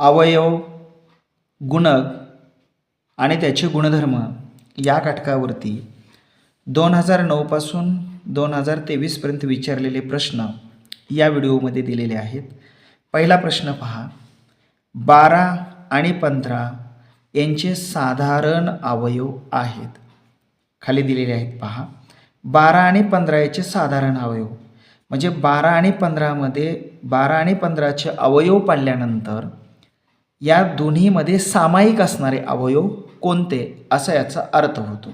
अवयव गुणक आणि त्याचे गुणधर्म या घटकावरती दोन हजार नऊपासून दोन हजार तेवीसपर्यंत विचारलेले प्रश्न या व्हिडिओमध्ये दिलेले आहेत. पहिला प्रश्न पहा. बारा आणि पंधरा यांचे साधारण अवयव आहेत. खाली दिलेले आहेत पहा. बारा आणि पंधरा याचे साधारण अवयव. म्हणजे बारा आणि पंधरामध्ये बारा आणि पंधराचे अवयव पाडल्यानंतर या दोन्हीमध्ये सामायिक असणारे अवयव कोणते? असा याचा अर्थ होतो.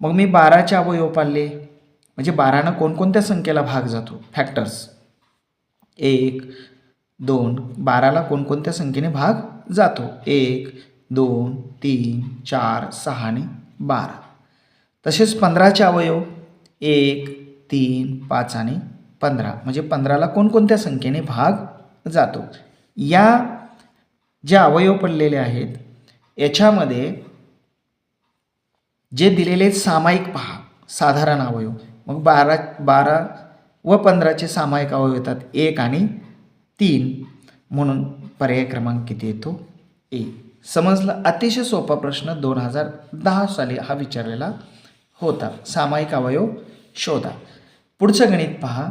मग मी बाराचे अवयव पाळले म्हणजे बारानं कोणकोणत्या संख्येला भाग जातो? फॅक्टर्स एक दोन बाराला कोणकोणत्या संख्येने भाग जातो? एक दोन तीन चार सहा आणि बारा. तसेच पंधराचे अवयव. एक तीन पाच आणि पंधरा. म्हणजे पंधराला कोणकोणत्या संख्येने भाग जातो? या जे अवयव पडलेले आहेत याच्यामध्ये जे दिलेले सामायिक पहा साधारण अवयव. मग बारा बारा व पंधराचे सामायिक अवयव येतात. एक आणि तीन. म्हणून पर्याय क्रमांक किती येतो? ए. समजलं? अतिशय सोपा प्रश्न दोन हजार दहा साली हा विचारलेला होता. सामायिक अवयव शोधा. पुढचं गणित पहा.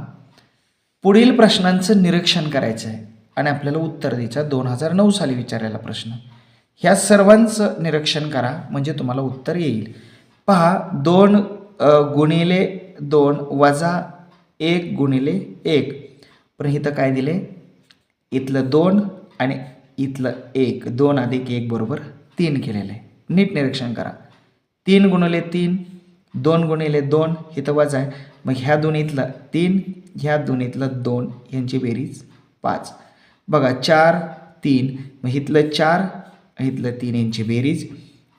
पुढील प्रश्नांचं निरीक्षण करायचं आहे आणि आपल्याला उत्तर द्यायचा दोन हजार नऊ साली विचारलेला प्रश्न. ह्या सर्वांचं निरीक्षण करा म्हणजे तुम्हाला उत्तर येईल. पहा दोन गुणिले दोन वजा एक गुणिले एक. पण इथं काय दिले? इथलं दोन आणि इथलं एक. दोन अधिक एक बरोबर तीन केलेलं. आहे नीट निरीक्षण करा. तीन गुणिले तीन दोन गुणिले दोन इथं वजा आहे. मग ह्या दोन्हीतलं तीन ह्या दोन्हीतलं दोन यांची बेरीज पाच. बघा चार तीन. मग इथलं चार इथलं तीन यांची बेरीज.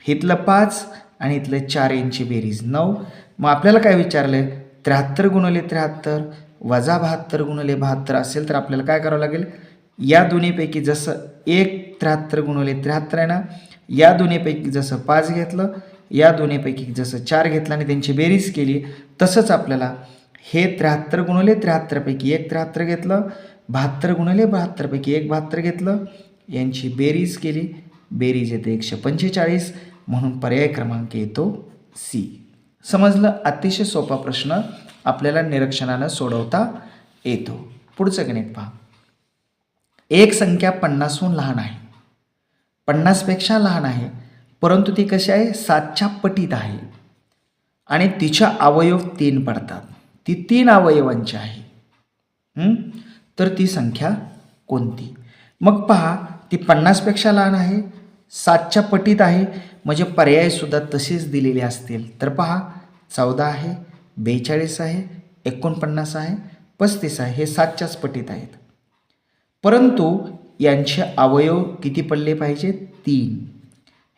इथलं पाच आणि इथलं चार यांची बेरीज नऊ. मग आपल्याला काय विचारलं आहे त्र्याहत्तर गुणले त्र्याहत्तर वजा बहात्तर गुणले बहात्तर असेल तर आपल्याला काय करावं लागेल? या दोन्हीपैकी जसं एक त्र्याहत्तर गुणले त्र्याहत्तर आहे ना या दोन्हीपैकी जसं पाच घेतलं या दोन्हीपैकी जसं चार घेतलं आणि त्यांची बेरीज केली तसंच आपल्याला हे त्र्याहत्तर गुणले त्र्याहत्तरपैकी एक त्र्याहत्तर घेतलं बहात्तर गुणिले बहात्तरपैकी एक बहात्तर घेतलं. यांची बेरीज केली. बेरीज येते एकशे पंचेचाळीस. म्हणून पर्याय क्रमांक येतो सी समजलं? अतिशय सोपा प्रश्न आपल्याला निरीक्षणानं सोडवता येतो. पुढचं गणित पहा. एक संख्या पन्नासहून लहान आहे. पन्नासपेक्षा लहान आहे. परंतु ती कशी आहे? सातच्या पटीत आहे. आणि तिच्या अवयव तीन पडतात. ती तीन अवयवांची आहे. तर ती संख्या कोणती? मग पहा ती पन्नासपेक्षा लहान आहे सातच्या पटीत आहे म्हणजे पर्यायसुद्धा तसेच दिलेले असतील. तर पहा चौदा आहे बेचाळीस आहे एकोणपन्नास आहे पस्तीस आहे हे सातच्याच पटीत आहेत. परंतु यांचे अवयव किती पडले पाहिजे? तीन.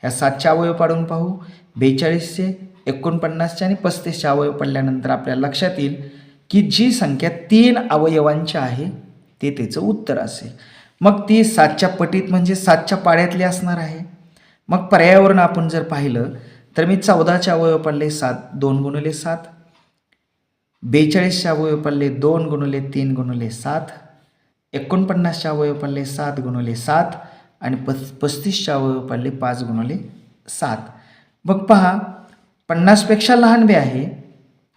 ह्या सातच्या अवयव पाडून पाहू. बेचाळीसचे एकोणपन्नासचे आणि पस्तीसचे अवयव पडल्यानंतर आपल्याला लक्षात येईल की जी संख्या तीन अवयवांची आहे ते त्याचं उत्तर असेल. मग ती सातच्या पटीत म्हणजे सातच्या पाड्यातली असणार आहे. मग पर्यावरण आपण जर पाहिलं तर मी चौदाचे अवयव पडले सात दोन गुणले सात. बेचाळीसचे अवयव पडले दोन गुणले तीन गुणले सात. एकोणपन्नासच्या अवयव पडले सात गुणले सात आणि पस पस्तीसच्या अवयव पडले पाच गुणले सात. मग पहा पन्नासपेक्षा लहान बी आहे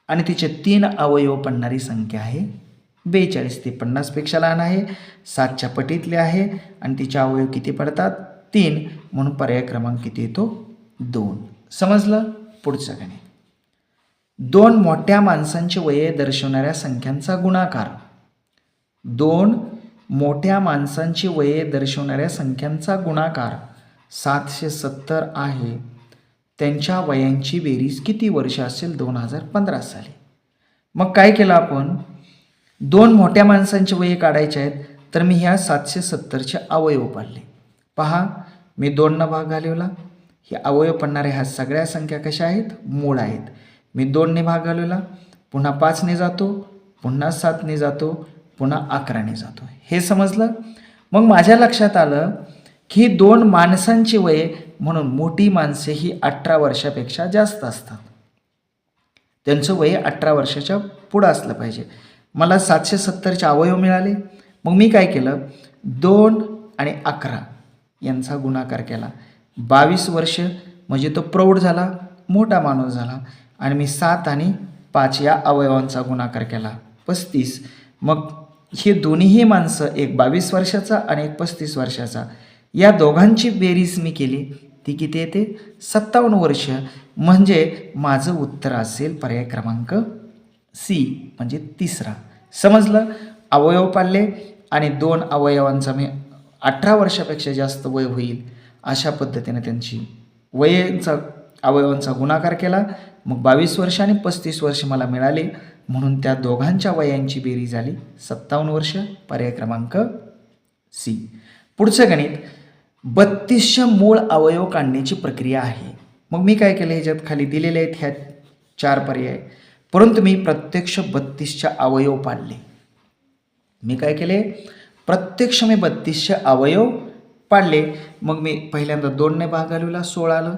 आणि तिचे तीन अवयव पडणारी संख्या आहे. बेचाळीस ते पन्नासपेक्षा लहान आहे. सातच्या पटीतले आहे. आणि तिचे अवयव किती पडतात? तीन. म्हणून पर्याय क्रमांक किती येतो? दोन. समजलं? पुढचं गणे दोन मोठ्या माणसांचे वये दर्शवणाऱ्या संख्यांचा गुणाकार. दोन मोठ्या माणसांची वये दर्शवणाऱ्या संख्यांचा गुणाकार. सातशे सत्तर आहे. त्यांच्या वयांची बेरीज किती वर्ष असेल? दोन हजार पंधरा साली. मग काय केलं आपण? दोन मोठ्या माणसांची वये काढायचे आहेत तर मी ह्या सातशे सत्तरचे अवयव पाडले पहा मी दोनना भाग घालवला. हे अवयव पडणाऱ्या ह्या सगळ्या संख्या कशा आहेत? मूळ आहेत. मी दोनने भाग घालवला. पुन्हा पाचने जातो पुन्हा सातने जातो पुन्हा अकराने जातो. हे समजलं? मग माझ्या लक्षात आलं की दोन माणसांची वये म्हणून मोठी माणसे ही अठरा वर्षापेक्षा जास्त असतात. त्यांचं वय अठरा वर्षाच्या पुढं असलं पाहिजे. मला सातशे सत्तरचे अवयव मिळाले. मग मी काय केलं? दोन आणि अकरा यांचा गुणाकार केला. बावीस वर्ष म्हणजे तो प्रौढ झाला मोठा माणूस झाला आणि मी सात आणि पाच या अवयवांचा गुणाकार केला. पस्तीस. मग हे दोन्हीही माणसं एक बावीस वर्षाचा आणि एक पस्तीस वर्षाचा. या दोघांची बेरीज मी केली. ती किती येते? सत्तावन्न वर्ष. म्हणजे माझं उत्तर असेल पर्याय क्रमांक सी म्हणजे तिसरा. समजलं? अवयव पाळले आणि दोन अवयवांचा मी अठरा वर्षापेक्षा जास्त वय होईल अशा पद्धतीने त्यांची वयांचा अवयवांचा गुणाकार केला. मग बावीस वर्ष आणि पस्तीस वर्ष मला मिळाले. म्हणून त्या दोघांच्या वयांची बेरी झाली सत्तावन्न वर्ष. पर्याय क्रमांक सी. पुढचं गणित. बत्तीसच्या मूळ अवयव काढण्याची प्रक्रिया आहे. मग मी काय केलं? ह्याच्यात खाली दिलेले आहेत ह्या चार पर्याय. परंतु मी प्रत्यक्ष बत्तीसच्या अवयव पाडले. मी काय केले? प्रत्यक्ष मी बत्तीसचे अवयव पाडले. मग मी पहिल्यांदा दोनने भागवलेला सोळा आलं.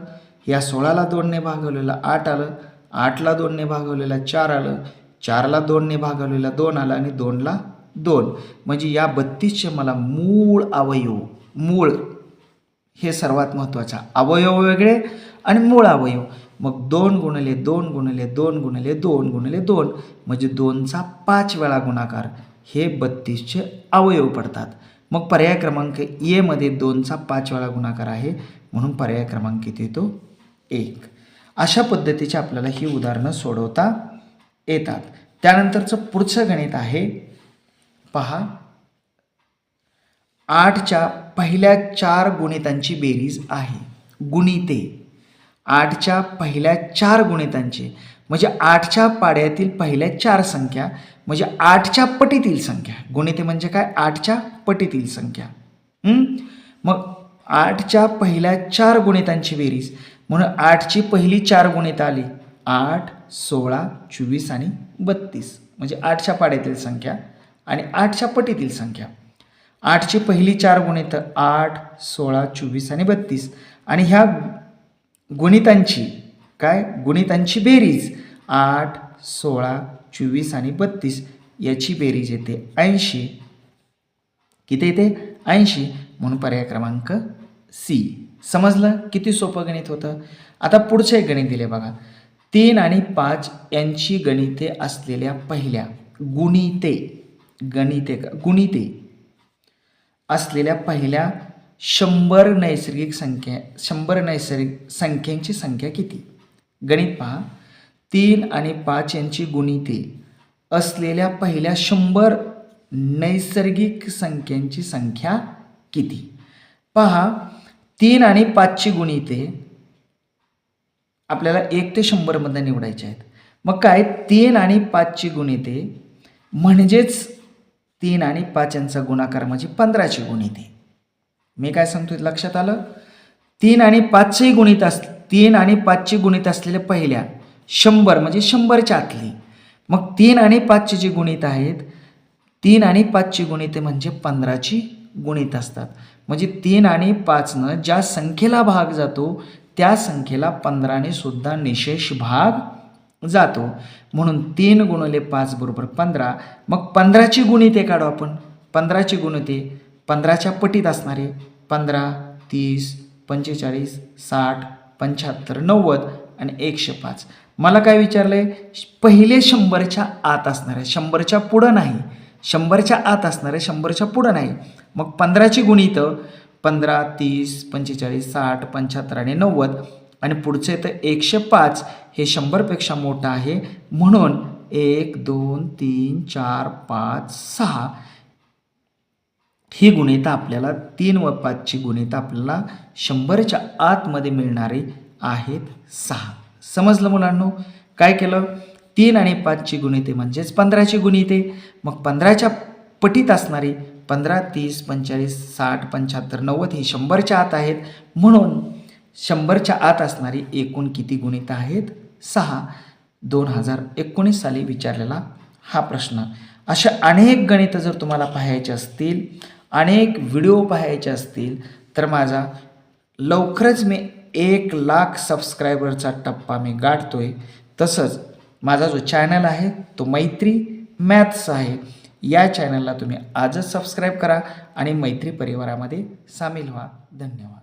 या सोळाला दोनने भागवलेला आठ आलं. आठला दोनने भागवलेला चार आलं. चारला दोनने भागवलेला दोन आलं आणि दोनला दोन. म्हणजे या बत्तीसचे मला मूळ अवयव मूळ हे सर्वात महत्त्वाचा. अवयव वेगळे आणि मूळ अवयव. मग दोन गुणले दोन गुणले दोन गुणले दोन गुणले दोन म्हणजे दोनचा पाच वेळा गुणाकार हे बत्तीसचे अवयव पडतात. मग पर्याय क्रमांक एमध्ये दोनचा पाच वेळा गुणाकार आहे म्हणून पर्याय क्रमांक किती येतो एक. अशा पद्धतीचे आपल्याला ही उदाहरणं सोडवता येतात. त्यानंतरचं पुढचं गणित आहे. पहा. आठच्या पहिल्या चार गुणितांची बेरीज आहे. गुणिते. आठच्या पहिल्या चार गुणितांची. म्हणजे आठच्या पाड्यातील पहिल्या चार संख्या म्हणजे आठच्या पटीतील संख्या. गुणिते म्हणजे काय? आठच्या पटीतील संख्या. मग आठच्या पहिल्या चार गुणितांची बेरीज. म्हणून आठची पहिली चार गुणित आली. आठ सोळा चोवीस आणि बत्तीस. म्हणजे आठच्या पाड्यातील संख्या आणि आठच्या पटीतील संख्या. आठची पहिली चार गुणित आठ सोळा चोवीस आणि बत्तीस. आणि ह्या गुणितांची. काय? गुणितांची बेरीज. आठ सोळा चोवीस आणि बत्तीस याची बेरीज येते. ऐंशी. किती येते? ऐंशी. म्हणून पर्याय क्रमांक सी समजलं? किती सोपं गणित होतं? आता पुढचं एक गणित दिले बघा. तीन आणि पाच यांची गणिते असलेल्या पहिल्या गुणिते गणिते गुणिते असलेल्या पहिल्या शंभर नैसर्गिक संख्या शंभर नैसर्गिक संख्यांची संख्या किती? गणित पहा. तीन आणि पाच यांची गुणिते असलेल्या पहिल्या शंभर नैसर्गिक संख्यांची संख्या किती? पहा. तीन आणि पाचची गुणिते आपल्याला एक ते शंभरमधनं निवडायचे आहेत. मग काय? तीन आणि पाचची गुणिते म्हणजेच तीन आणि पाच यांचा गुणाकार म्हणजे पंधराची गुणिते. मी काय सांगतो लक्षात आलं? तीन आणि पाचची गुणित अस तीन आणि पाचची गुणित असलेल्या पहिल्या शंभर म्हणजे शंभरच्या आतली. मग तीन आणि पाचची जी गुणित आहेत तीन आणि पाचची गुणिते म्हणजे पंधराची गुणित असतात. म्हणजे तीन आणि पाचनं ज्या संख्येला भाग जातो त्या संख्येला पंधराने सुद्धा निशेष भाग जातो. म्हणून तीन गुणले पाच बरोबर पंधरा. मग पंधराची गुणिते काढू आपण. पंधराची गुणिते पंधराच्या पटीत असणारे पंधरा तीस पंचेचाळीस साठ पंच्याहत्तर नव्वद आणि एकशे पाच. मला काय विचारलं आहे पहिले शंभरच्या आत असणारे शंभरच्या पुढं नाही. शंभरच्या आत असणारे शंभरच्या पुढं नाही. मग पंधराची गुणितं पंधरा तीस पंचेचाळीस साठ पंच्याहत्तर आणि नव्वद. आणि पुढचे तर एकशे पाच हे शंभरपेक्षा मोठं आहे. म्हणून एक दोन तीन चार पाच सहा. ही गुणिता आपल्याला तीन व पाचची गुणितं आपल्याला शंभरच्या आतमध्ये मिळणारी आहेत सहा. समजलं मुलांनो? काय केलं? तीन आणि पाचची गुणिते म्हणजेच पंधराची गुणिते. मग पंधराच्या पटीत असणारी पंधरा तीस पंचेचाळीस साठ पंच्याहत्तर नव्वद ही शंभरच्या आत आहेत. म्हणून शंभरच्या आत असणारी एकूण किती गुणितं आहेत? सहा. दोन हजार एकोणीस साली विचारलेला हा प्रश्न. अशा अनेक गणितं जर तुम्हाला पाहायचे असतील अनेक व्हिडिओ पाहायचे असतील तर माझा लवकरच मी एक लाख सबस्क्रायबरचा टप्पा मी गाठतो आहे तसंच माझा जो चॅनल आहे तो मैत्री मॅथ्स आहे. या चॅनलला तुम्ही आजच सबस्क्राईब करा आणि मैत्री परिवारामध्ये सामील व्हा. धन्यवाद.